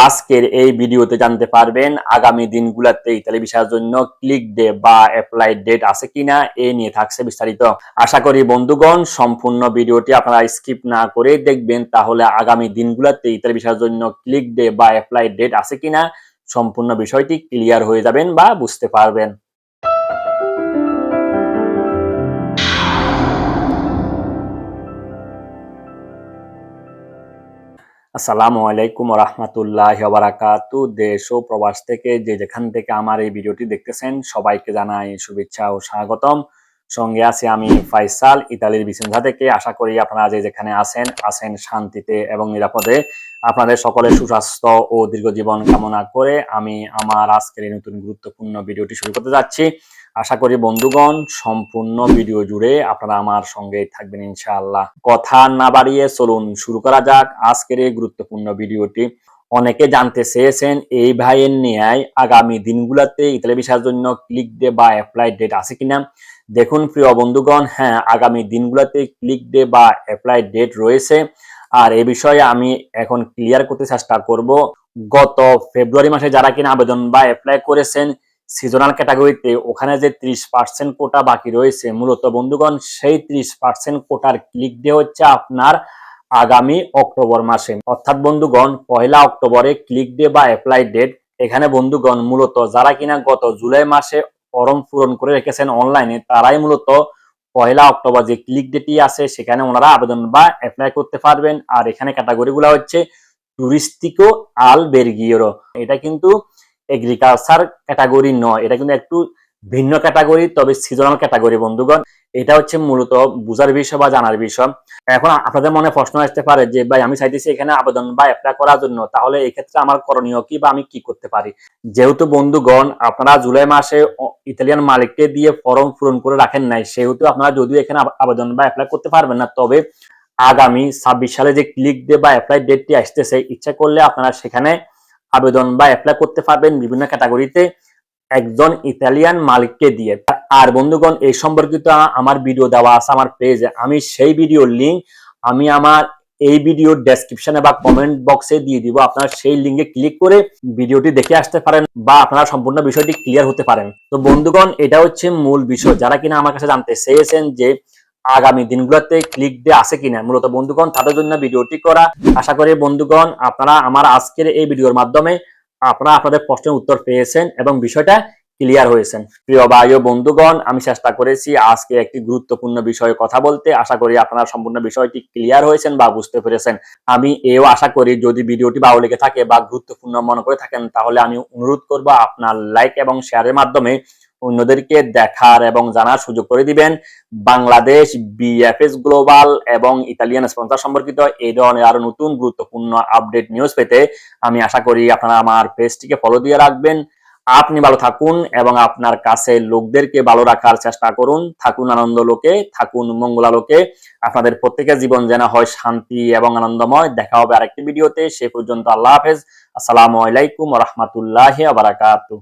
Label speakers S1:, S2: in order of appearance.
S1: আজকের এই ভিডিওতে জানতে পারবেন আগামী দিনগুলোতে ইতালি ভিসার জন্য ক্লিক ডে বা অ্যাপ্লাই ডেট আছে কিনা এ নিয়ে থাকছে বিস্তারিত। আশা করি বন্ধুগণ, সম্পূর্ণ ভিডিওটি আপনারা স্কিপ না করে দেখবেন, তাহলে আগামী দিনগুলোতে ইতালি ভিসার জন্য ক্লিক ডে বা অ্যাপ্লাই ডেট আছে কিনা সম্পূর্ণ বিষয়টি ক্লিয়ার হয়ে যাবেন বা বুঝতে পারবেন। আসসালামু আলাইকুম রহমতুল্লাহ বারাকাতু দেশ ও প্রবাস থেকে যে যেখান থেকে আমার এই ভিডিওটি দেখতেছেন, সবাইকে জানাই শুভেচ্ছা ও স্বাগতম। সঙ্গে আছি আমি ফাইসাল, ইতালির বিসিন্ধা থেকে। আশা করি আপনারা যে যেখানে আছেন আছেন শান্তিতে এবং নিরাপদে। আপনাদের সকলের সুস্বাস্থ্য ও দীর্ঘ জীবন কামনা করে আমি আমার আজকের নতুন গুরুত্বপূর্ণ ভিডিওটি শুরু করতে যাচ্ছি। আশা করি বন্ধুগণ, সম্পূর্ণ ভিডিও জুড়ে আপনারা আমার সঙ্গে থাকবেন ইনশাআল্লাহ। কথা না বাড়িয়ে চলুন শুরু করা যাক। আজকের এই গুরুত্বপূর্ণ ভিডিওটি। অনেকে জানতে চেয়েছেন, এই ভাইয়ের ন্যায় আগামী দিনগুলোতে ইতালি ভিসার জন্য ক্লিক ডে বা অ্যাপ্লাই ডেট আছে কিনা? দেখুন, প্রিয় বন্ধুগণ হ্যাঁ আগামী দিনগুলোতে ক্লিক ডে বা অ্যাপ্লাই ডেট রয়েছে। আর এ বিষয়ে আমি এখন ক্লিয়ার করতে চেষ্টা করব। গত ফেব্রুয়ারি মাসে যারা কিনা আবেদন বা অ্যাপ্লাই করেছেন সিজনাল ক্যাটাগরিতে ওখানে যে ত্রিশ পার্সেন্ট কোটা বাকি রয়েছে, মূলত বন্ধুগণ, সেই ত্রিশ পার্সেন্ট কোটার ক্লিক ডে হচ্ছে আপনার আগামী অক্টোবর মাসে। অর্থাৎ বন্ধুগণ, পয়লা অক্টোবরে ক্লিক ডে বা অ্যাপ্লাই ডেট এখানে বন্ধুগণ, মূলত যারা কিনা গত জুলাই মাসে ফর্ম পূরণ করে রেখেছেন অনলাইনে তারাই মূলত পয়লা অক্টোবর যে ক্লিক ডেটই আছে, সেখানে ওনারা আবেদন বা অ্যাপ্লাই করতে পারবেন। আর এখানে ক্যাটাগরিগুলো হচ্ছে টুরিস্টিকো আল বেরগিওরো এটা কিন্তু এগ্রিকালচার ক্যাটাগরি নয়। এটা কিন্তু একটু ভিন্ন ক্যাটাগরি তবে সিজনাল ক্যাটাগরি বন্ধুগণ। এটা হচ্ছে মূলত বুঝার বিষয় বা জানার বিষয়। এখন আপনাদের মনে প্রশ্ন আসতে পারে যে, ভাই, আমি চাইতেছি এখানে আবেদন বা অ্যাপ্লাই করার জন্য, তাহলে এই ক্ষেত্রে আমার করণীয় কি বা আমি কি করতে পারি? যেহেতু বন্ধুগণ, আপনারা জুলাই মাসে ইতালিয়ান মালিককে দিয়ে ফর্ম পূরণ করে রাখেন নাই, সেহেতু আপনারা যদিও এখানে আবেদন বা অ্যাপ্লাই করতে পারবেন না, তবে আগামী ছাব্বিশ সালে যে ক্লিক ডে বা অ্যাপ্লাই ডেটটি আসতেছে, ইচ্ছা করলে আপনারা সেখানে আবেদন বা অ্যাপ্লাই করতে পারবেন বিভিন্ন ক্যাটাগরিতে একজন ইতালিয়ান মালিককে দিয়ে। আর বন্ধুগণ, এই সম্পর্কিত আমার ভিডিও দেওয়া আছে আমার পেজে আমি সেই ভিডিওর লিঙ্ক আমি আমার এই ভিডিওর ডেসক্রিপশনে বা কমেন্ট বক্সে দিয়ে দিব। আপনারা সেই লিঙ্কে ক্লিক করে ভিডিওটি দেখে আসতে পারেন বা আপনারা সম্পূর্ণ বিষয়টি ক্লিয়ার হতে পারেন। তো বন্ধুগণ, এটা হচ্ছে মূল বিষয়। যারা কিনা আমার কাছে জানতে চেয়েছেন যে আগামী দিনগুলোতে ক্লিক দিয়ে আছে কিনা, মূলত বন্ধুগণ, তাদের জন্য ভিডিওটি করা। আশা করি বন্ধুগণ, আপনারা আমার আজকের এই ভিডিওর মাধ্যমে আপনারা আপনাদের প্রশ্নের উত্তর পেয়েছেন এবং বিষয়টা ক্লিয়ার হয়েছেন। প্রিয় ভাই ও বন্ধুগণ, আমি চেষ্টা করেছি আজকে একটি গুরুত্বপূর্ণ বিষয়ে কথা বলতে। আশা করি আপনারা সম্পূর্ণ বিষয়টি ক্লিয়ার হয়েছেন বা বুঝতে পেরেছেন। আমি এও আশা করি যদি ভিডিওটি ভালো লেগে থাকে বা গুরুত্বপূর্ণ মনে করে থাকেন, তাহলে আমি অনুরোধ করব আপনার লাইক এবং শেয়ারের মাধ্যমে অন্যদেরকে দেখার এবং জানার সুযোগ করে দিবেন। বাংলাদেশ বিএফএস গ্লোবাল এবং ইতালিয়ান স্পন্সর সম্পর্কিত এই ধরনের আরও নতুন গুরুত্বপূর্ণ আপডেট নিউজ পেতে আমি আশা করি আপনারা আমার পেজটিকে ফলো দিয়ে রাখবেন। আপনি ভালো থাকুন এবং আপনার কাছে লোকদেরকে ভালো রাখার চেষ্টা করুন। থাকুন আনন্দ লোকে, থাকুন মঙ্গলা লোকে। আপনাদের প্রত্যেকের জীবন যেন হয় শান্তি এবং আনন্দময়। দেখা হবে আরেকটি ভিডিওতে সে পর্যন্ত আল্লাহ হাফেজ। আসসালামু আলাইকুম রহমতুল্লাহ বারাকাতু